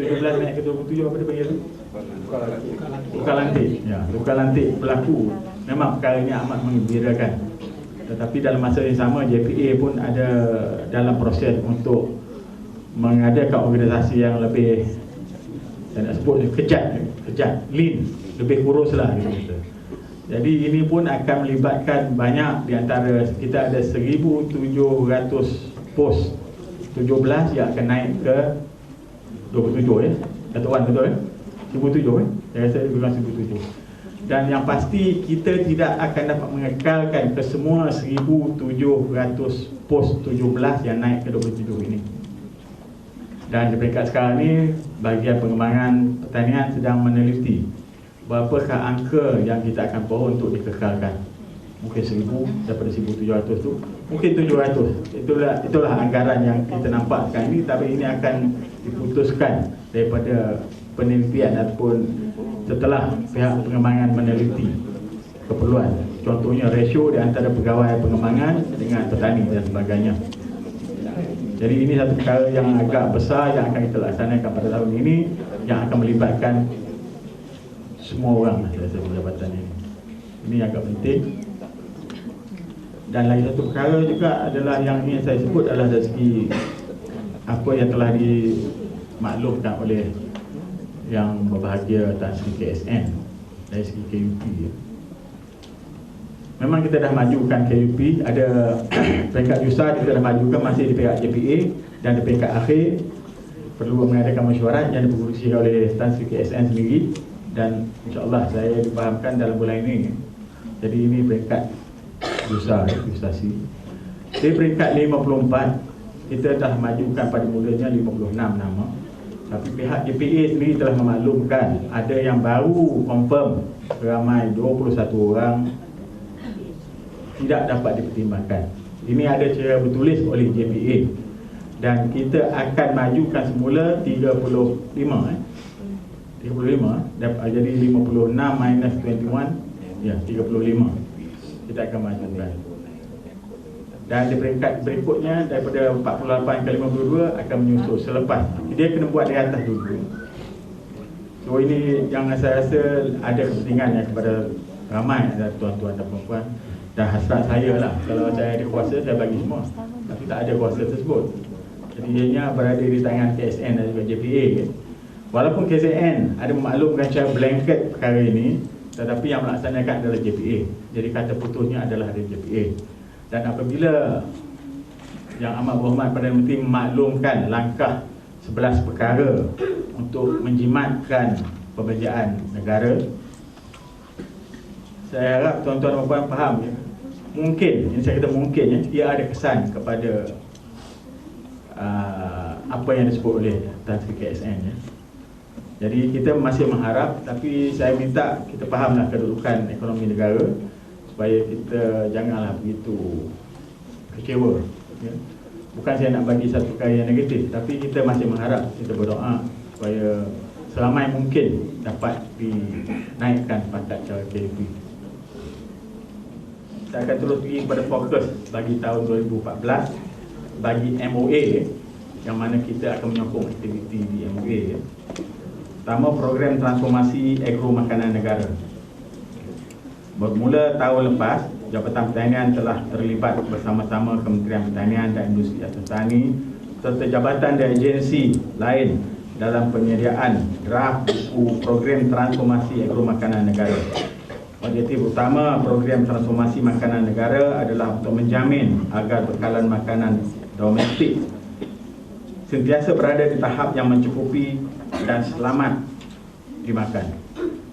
17 naik ke 27 apa dia panggil tu? Tukar lantik. Ya, tukar lantik berlaku. Memang perkara ini amat mengembirakan. Tetapi dalam masa yang sama JPA pun ada dalam proses untuk mengadakan organisasi yang lebih saya nak sebut kejat, kejat, lean, lebih kurus lah gitu. Jadi ini pun akan melibatkan banyak di antara kita ada 1700 pos 17 yang akan naik ke 27 ya. Datuk betul ya? 1007 eh? Saya rasa lebih kurang 1007 Dan yang pasti kita tidak akan dapat mengekalkan ke semua 1700 pos 17 yang naik ke 27 ini Dan di peringkat sekarang ni Bahagian pengembangan pertanian sedang meneliti Berapakah angka yang kita akan pohon untuk dikekalkan Mungkin 1000 daripada 1700 tu Mungkin 700 Itulah itulah anggaran yang kita nampak sekarang ini Tapi ini akan diputuskan daripada penelitian ataupun setelah pihak pengembangan meneliti keperluan. Contohnya rasio di antara pegawai pengembangan dengan petani dan sebagainya. Jadi ini satu perkara yang agak besar yang akan kita laksanakan pada tahun ini yang akan melibatkan semua orang saya rasa jabatan ini. Ini agak penting dan lagi satu perkara juga adalah yang ingin saya sebut adalah dari segi apa yang telah dimaklumkan oleh yang berbahagia Tan Sri KSN dari segi KUP memang kita dah majukan KUP ada peringkat USA kita dah majukan masih di peringkat JPA dan di peringkat akhir. Perlu mengadakan mesyuarat yang dipengurusi oleh Tan Sri KSN sendiri. Dan insyaAllah saya dipahamkan dalam bulan ini. Jadi ini peringkat USA USASI di peringkat 54 kita dah majukan pada mulanya 56 nama tapi pihak JPA sendiri telah memaklumkan ada yang baru confirm ramai 21 orang tidak dapat dipertimbangkan. Ini ada secara bertulis oleh JPA dan kita akan majukan semula 35 eh. 35 dapat jadi 56 minus 21 ya 35 kita akan majukan dan di peringkat berikutnya daripada 48 ke 52 akan menyusul selepas. Dia kena buat di atas dulu. So ini yang saya rasa ada kepentingan yang kepada ramai tuan-tuan dan puan-puan. Dan hasrat saya lah. Kalau saya ada kuasa saya bagi semua. Tapi tak ada kuasa tersebut. Jadi ianya berada di tangan KSN dan juga JPA walaupun KSN ada memaklumkan secara blanket perkara ini tetapi yang melaksanakan adalah JPA jadi kata putusnya adalah dari JPA dan apabila yang amat berhormat Perdana Menteri memaklumkan langkah 11 perkara untuk menjimatkan pembelanjaan negara saya harap tuan-tuan dan puan faham ya. mungkin ini saya kata mungkin ya, ia ada kesan kepada uh, apa yang disebut oleh Tan Sri KSN ya. Jadi kita masih mengharap tapi saya minta kita fahamlah kedudukan ekonomi negara supaya kita janganlah begitu kecewa ya. bukan saya nak bagi satu perkara yang negatif tapi kita masih mengharap kita berdoa supaya selamai mungkin dapat dinaikkan pangkat cara KLP saya akan terus pergi kepada fokus bagi tahun 2014 bagi MOA yang mana kita akan menyokong aktiviti di MOA pertama program transformasi agro makanan negara Bermula tahun lepas, Jabatan Pertanian telah terlibat bersama-sama Kementerian Pertanian dan Industri Asas Tani serta jabatan dan agensi lain dalam penyediaan draft buku program transformasi agro makanan negara. Objektif utama program transformasi makanan negara adalah untuk menjamin agar bekalan makanan domestik sentiasa berada di tahap yang mencukupi dan selamat dimakan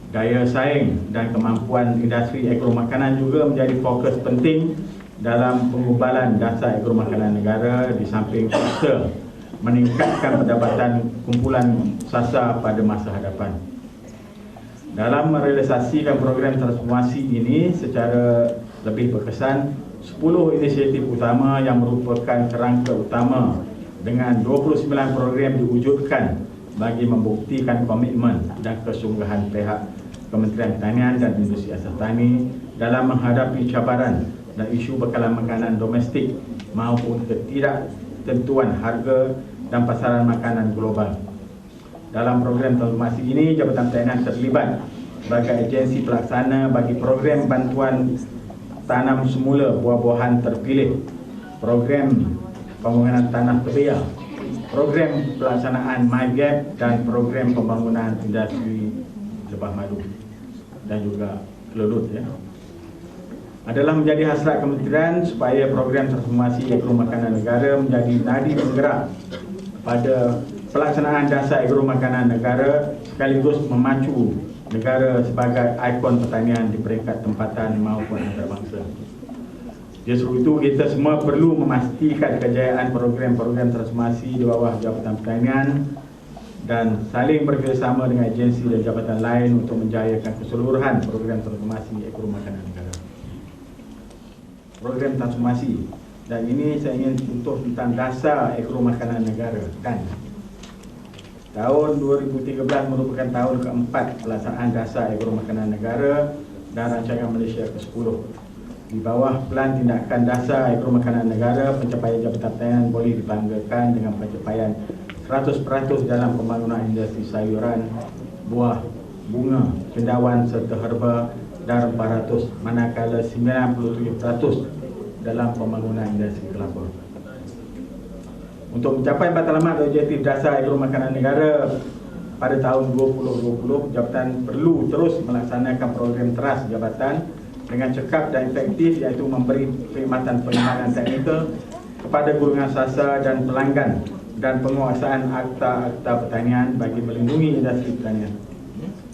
daya saing dan kemampuan industri agro makanan juga menjadi fokus penting dalam pengubalan dasar agro makanan negara di samping faktor meningkatkan pendapatan kumpulan sasa pada masa hadapan. Dalam merealisasikan program transformasi ini secara lebih berkesan, 10 inisiatif utama yang merupakan kerangka utama dengan 29 program diwujudkan bagi membuktikan komitmen dan kesungguhan pihak Kementerian Pertanian dan Industri Asas Tani dalam menghadapi cabaran dan isu bekalan makanan domestik maupun ketidaktentuan harga dan pasaran makanan global. Dalam program transformasi ini, Jabatan Pertanian terlibat sebagai agensi pelaksana bagi program bantuan tanam semula buah-buahan terpilih, program pembangunan tanah terbiar, program pelaksanaan MyGap dan program pembangunan industri lebah madu dan juga kelulut ya. Adalah menjadi hasrat kementerian supaya program transformasi agro makanan negara menjadi nadi penggerak pada pelaksanaan dasar agro makanan negara sekaligus memacu negara sebagai ikon pertanian di peringkat tempatan maupun antarabangsa. Jadi sebab itu kita semua perlu memastikan kejayaan program-program transformasi di bawah Jabatan Pertanian dan saling bekerjasama dengan agensi dan jabatan lain untuk menjayakan keseluruhan program transformasi agro makanan negara. Program transformasi. Dan ini saya ingin contoh tentang dasar agro makanan negara. Kan tahun 2013 merupakan tahun keempat pelaksanaan dasar agro makanan negara dan rancangan Malaysia ke-10 di bawah pelan tindakan dasar agro makanan negara pencapaian Jabatan Pertanian boleh dibanggakan dengan pencapaian 100% dalam pembangunan industri sayuran buah bunga cendawan serta herba dan 400 manakala 97% dalam pembangunan industri kelapa. Untuk mencapai matlamat objektif dasar agro makanan negara pada tahun 2020, Jabatan perlu terus melaksanakan program teras Jabatan dengan cekap dan efektif iaitu memberi perkhidmatan pengembangan teknikal kepada golongan sasa dan pelanggan dan penguasaan akta-akta pertanian bagi melindungi industri pertanian.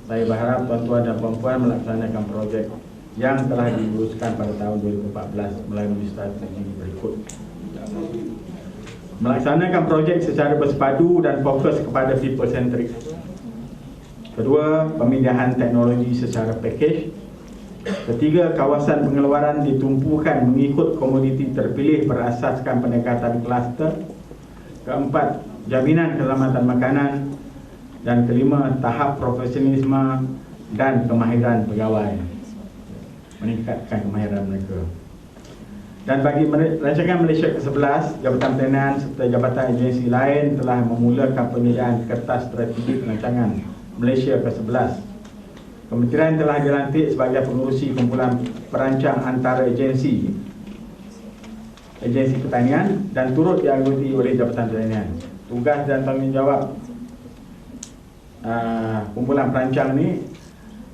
Saya berharap tuan-tuan dan puan-puan melaksanakan projek yang telah diuruskan pada tahun 2014 melalui strategi berikut. Melaksanakan projek secara bersepadu dan fokus kepada people centric. Kedua, pemilihan teknologi secara pakej. Ketiga, kawasan pengeluaran ditumpukan mengikut komoditi terpilih berasaskan pendekatan kluster. Keempat, jaminan keselamatan makanan. Dan kelima, tahap profesionalisme dan kemahiran pegawai meningkatkan kemahiran mereka. Dan bagi rancangan Malaysia ke-11, Jabatan Pertanian serta jabatan agensi lain telah memulakan penyediaan kertas strategi rancangan Malaysia ke-11. Kementerian telah dilantik sebagai pengurusi kumpulan perancang antara agensi agensi pertanian dan turut dianggoti oleh Jabatan Pertanian. Tugas dan tanggungjawab uh, kumpulan perancang ini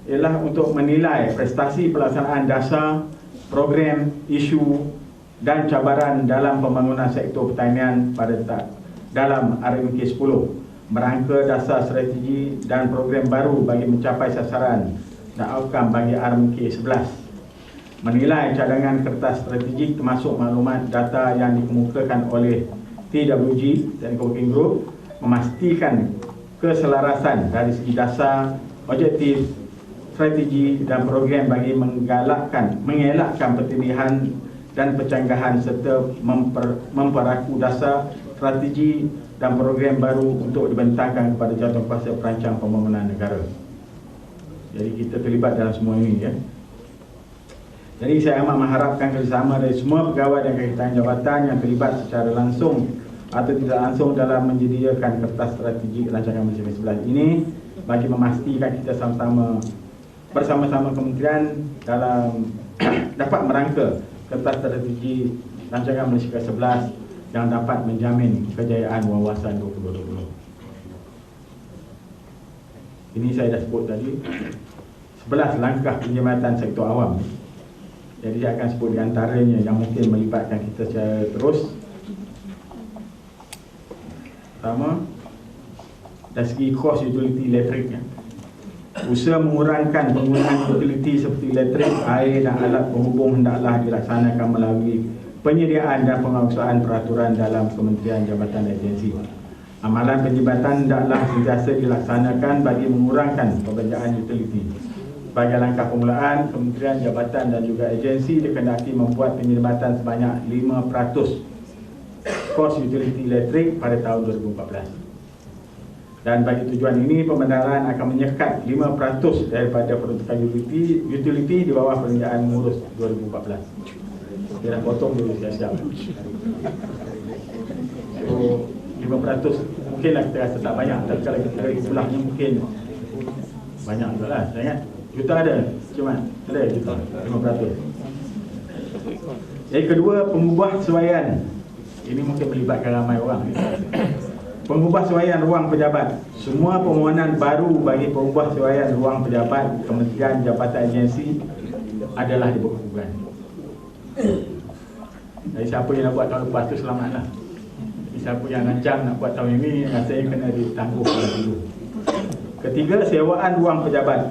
ialah untuk menilai prestasi pelaksanaan dasar, program, isu dan cabaran dalam pembangunan sektor pertanian pada dalam RMK 10 merangka dasar strategi dan program baru bagi mencapai sasaran dan outcome bagi RMK 11 menilai cadangan kertas strategi termasuk maklumat data yang dikemukakan oleh TWG dan Working Group memastikan keselarasan dari segi dasar, objektif strategi dan program bagi menggalakkan, mengelakkan pertilihan dan pencanggahan serta memper, memperaku dasar strategi dan program baru untuk dibentangkan kepada jatuh kuasa perancang pembangunan negara. Jadi kita terlibat dalam semua ini ya. Jadi saya amat mengharapkan kerjasama dari semua pegawai dan kaitan jabatan yang terlibat secara langsung atau tidak langsung dalam menyediakan kertas strategi rancangan Malaysia 11 ini bagi memastikan kita sama-sama bersama-sama kementerian dalam dapat merangka kertas strategi rancangan Malaysia ke-11 yang dapat menjamin kejayaan wawasan 2020. Ini saya dah sebut tadi 11 langkah penjimatan sektor awam. Jadi saya akan sebut di antaranya yang mungkin melibatkan kita secara terus. Pertama, dari segi kos utility elektrik ya usaha mengurangkan penggunaan utiliti seperti elektrik, air dan alat penghubung hendaklah dilaksanakan melalui penyediaan dan pengawasan peraturan dalam kementerian jabatan dan agensi. Amalan penjibatan hendaklah sentiasa dilaksanakan bagi mengurangkan pembelanjaan utiliti. Sebagai langkah permulaan, kementerian jabatan dan juga agensi dikendaki membuat penjibatan sebanyak 5% kos utiliti elektrik pada tahun 2014 dan bagi tujuan ini pembenaran akan menyekat 5% daripada peruntukan utility di bawah perenjaan mengurus 2014 dia dah potong dulu siap-siap so 5% mungkinlah kita rasa tak banyak. Tapi kalau kita bagi pulangnya mungkin banyak juga lah jangan juta ada cuma ada juta 5% yang kedua pengubah suaian ini mungkin melibatkan ramai orang. Pengubah suaian ruang pejabat. Semua permohonan baru bagi pengubah suaian ruang pejabat kementerian jabatan agensi adalah dibekukan jadi siapa yang nak buat tahun lepas tu selamatlah siapa yang rancang nak buat tahun ini rasanya kena ditangguhkan dulu. Ketiga sewaan ruang pejabat.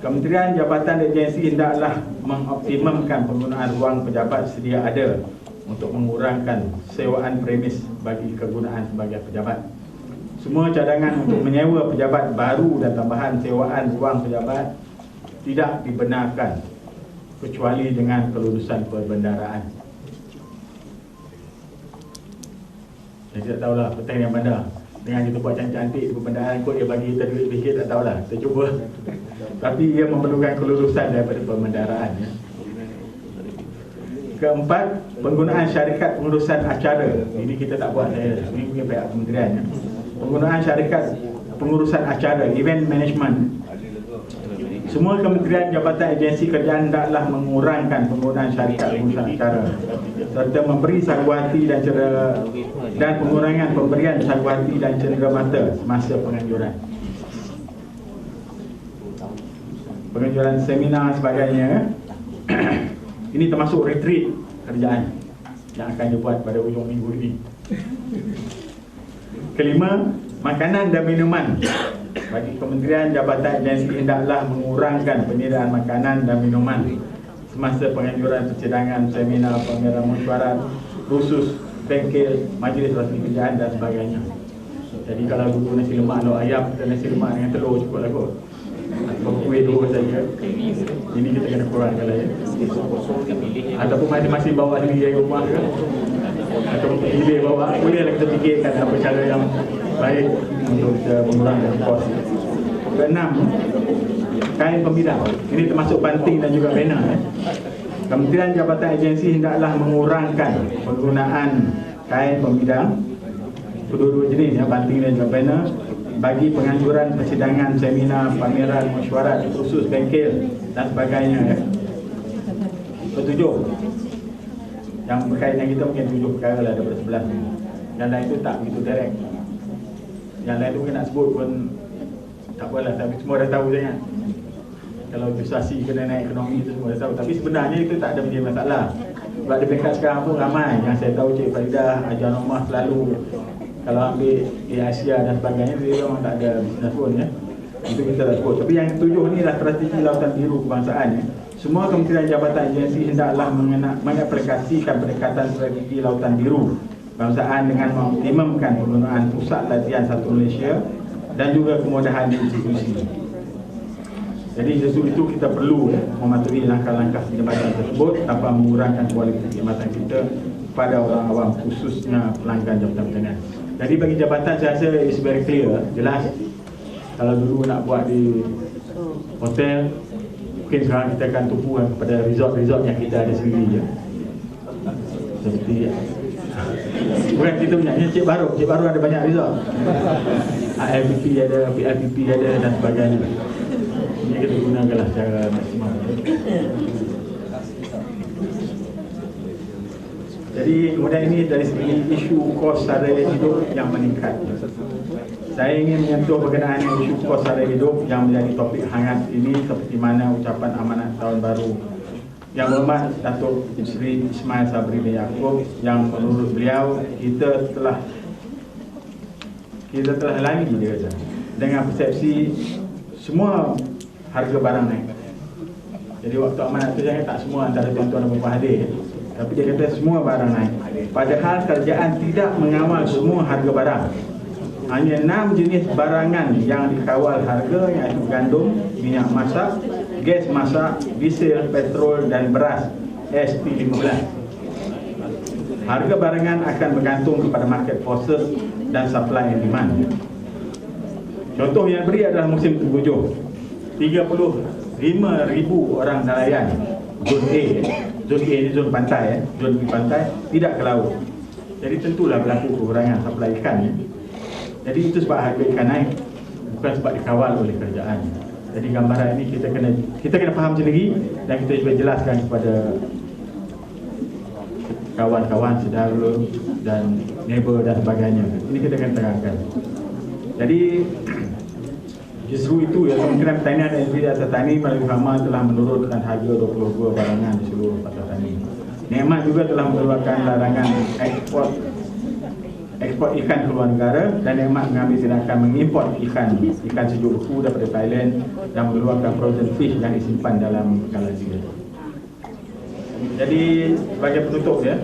Kementerian Jabatan Agensi hendaklah mengoptimumkan penggunaan ruang pejabat sedia ada untuk mengurangkan sewaan premis bagi kegunaan sebagai pejabat. Semua cadangan untuk menyewa pejabat baru dan tambahan sewaan ruang pejabat tidak dibenarkan kecuali dengan kelulusan perbendaraan. Saya tidak tahulah petang yang bandar dengan kita buat cantik-cantik di perbendaharaan kot dia bagi kita duit sikit tak tahulah kita cuba tapi ia memerlukan kelulusan daripada perbendaharaan ya. keempat penggunaan syarikat pengurusan acara ini kita tak buat saya ini punya pihak kementerian ya. penggunaan syarikat pengurusan acara event management semua kementerian jabatan agensi kerjaan hendaklah mengurangkan penggunaan syarikat pengurusan acara serta memberi sarwati dan cera dan pengurangan pemberian sarwati dan cendera mata semasa penganjuran. Penganjuran seminar sebagainya ini termasuk retreat kerjaan yang akan dibuat pada hujung minggu ini. Kelima, makanan dan minuman bagi Kementerian Jabatan Agensi hendaklah mengurangkan penyediaan makanan dan minuman semasa penganjuran persidangan, seminar, pameran mesyuarat, khusus bengkel, majlis rasmi kerjaan dan sebagainya. Jadi kalau dulu nasi lemak lauk ayam dan nasi lemak dengan telur cukup lah kot. Atau kuih dua saja. Ini kita kena kurangkan lah ya. Ataupun masing-masing bawa sendiri dari rumah ke. Atau pilih bawa. Bolehlah kita fikirkan apa cara yang baik untuk kita mengurangkan kos. Keenam, kain pembidang. Ini termasuk banting dan juga banner. Eh. Kementerian Jabatan Agensi hendaklah mengurangkan penggunaan kain pembidang kedua-dua jenis ya, banting dan juga banner bagi penganjuran persidangan, seminar, pameran, mesyuarat, khusus bengkel dan sebagainya. Ya. Ketujuh, yang berkaitan kita mungkin tujuh perkara lah daripada sebelah ni. Yang lain tu tak begitu direct. Yang lain tu mungkin nak sebut pun tak apalah tapi semua dah tahu sangat kalau investasi kena naik ekonomi itu semua dah tahu tapi sebenarnya itu tak ada menjadi masalah sebab di peringkat sekarang pun ramai yang saya tahu Cik Faridah Ajar Nomah selalu kalau ambil di Asia dan sebagainya dia memang tak ada bisnes pun ya itu kita dah sebut tapi yang ketujuh ni adalah strategi lautan biru kebangsaan ya. Semua kementerian jabatan agensi hendaklah mengaplikasikan pendekatan strategi lautan biru kebangsaan dengan mengoptimumkan penggunaan pusat latihan satu Malaysia dan juga kemudahan institusi. Jadi justru itu kita perlu mematuhi langkah-langkah jabatan tersebut tanpa mengurangkan kualiti jabatan kita pada orang awam khususnya pelanggan jabatan pertanian. Jadi bagi jabatan saya rasa is very clear, jelas. Kalau dulu nak buat di hotel, mungkin sekarang kita akan tumpu kepada resort-resort yang kita ada sendiri. Ya. Seperti Bukan kita punya, ini cik baru, cik baru ada banyak resort IFPP ada, PIPP ada dan sebagainya Ini kita gunakanlah secara maksimal Jadi kemudian ini dari segi isu kos sara hidup yang meningkat Saya ingin menyentuh berkenaan isu kos sara hidup yang menjadi topik hangat ini Seperti mana ucapan amanat tahun baru yang berhormat Datuk Sri Ismail Sabri bin Yaakob yang menurut beliau kita telah kita telah lagi dia kata dengan persepsi semua harga barang naik. Jadi waktu amanat tu jangan tak semua antara tuan-tuan dan puan hadir. Tapi dia kata semua barang naik. Padahal kerajaan tidak mengawal semua harga barang. Hanya enam jenis barangan yang dikawal harga iaitu gandum, minyak masak, gas masak, diesel, petrol dan beras SP15. Harga barangan akan bergantung kepada market forces dan supply and demand. Contoh yang beri adalah musim terbujuh. 35,000 orang nelayan zon A, zon A ni zon pantai, eh. zon B pantai tidak ke laut. Jadi tentulah berlaku kekurangan supply ikan. Eh. Jadi itu sebab harga ikan naik bukan sebab dikawal oleh kerajaan. Jadi gambaran ini kita kena kita kena faham sendiri dan kita cuba jelaskan kepada kawan-kawan saudara dan neighbor dan sebagainya. Ini kita kena terangkan. Jadi justru itu ya kemungkinan pertanian dan atas tani melalui Hama telah menurunkan harga 22 barangan di seluruh pasar tani. Nikmat juga telah mengeluarkan larangan ekspor ekspor ikan ke luar negara dan Nikmat mengambil tindakan mengimport ikan ikan sejuk beku daripada Thailand dan mengeluarkan frozen fish yang disimpan dalam tiga. Jadi sebagai penutup ya.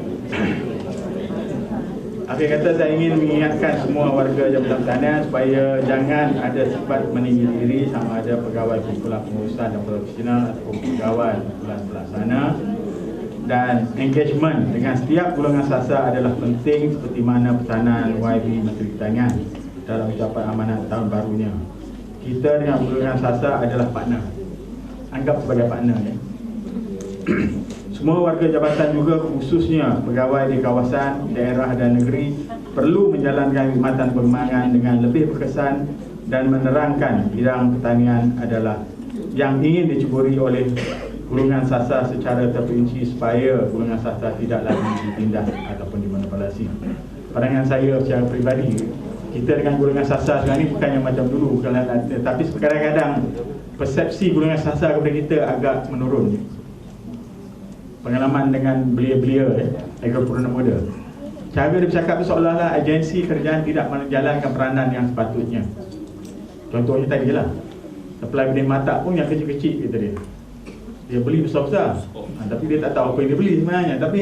Akhir kata saya ingin mengingatkan semua warga Jabatan Pertanian supaya jangan ada sifat meninggi diri sama ada pegawai kumpulan pengurusan dan profesional atau pegawai kumpulan pelaksana dan engagement dengan setiap golongan sasar adalah penting seperti mana pesanan YB Menteri Pertanian dalam ucapan amanat tahun barunya. Kita dengan golongan sasar adalah partner. Anggap sebagai partner ya. Semua warga jabatan juga khususnya pegawai di kawasan, daerah dan negeri perlu menjalankan khidmatan pengembangan dengan lebih berkesan dan menerangkan bidang pertanian adalah yang ingin dicuburi oleh golongan sasar secara terperinci supaya golongan sasar tidak lagi ditindas ataupun dimanipulasi. Pandangan saya secara peribadi, kita dengan golongan sasar sekarang ni bukannya macam dulu, tapi kadang-kadang persepsi golongan sasar kepada kita agak menurun pengalaman dengan belia-belia eh, agropreneur muda. Cara dia bercakap tu seolah-olah agensi kerajaan tidak menjalankan peranan yang sepatutnya. Contohnya tadi lah. Supply benih mata pun yang kecil-kecil kata dia. Dia beli besar-besar. Ha, tapi dia tak tahu apa yang dia beli sebenarnya. Tapi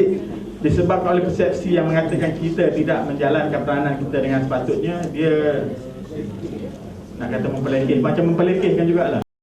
disebabkan oleh persepsi yang mengatakan kita tidak menjalankan peranan kita dengan sepatutnya, dia nak kata mempelekeh. Macam mempelekehkan jugalah.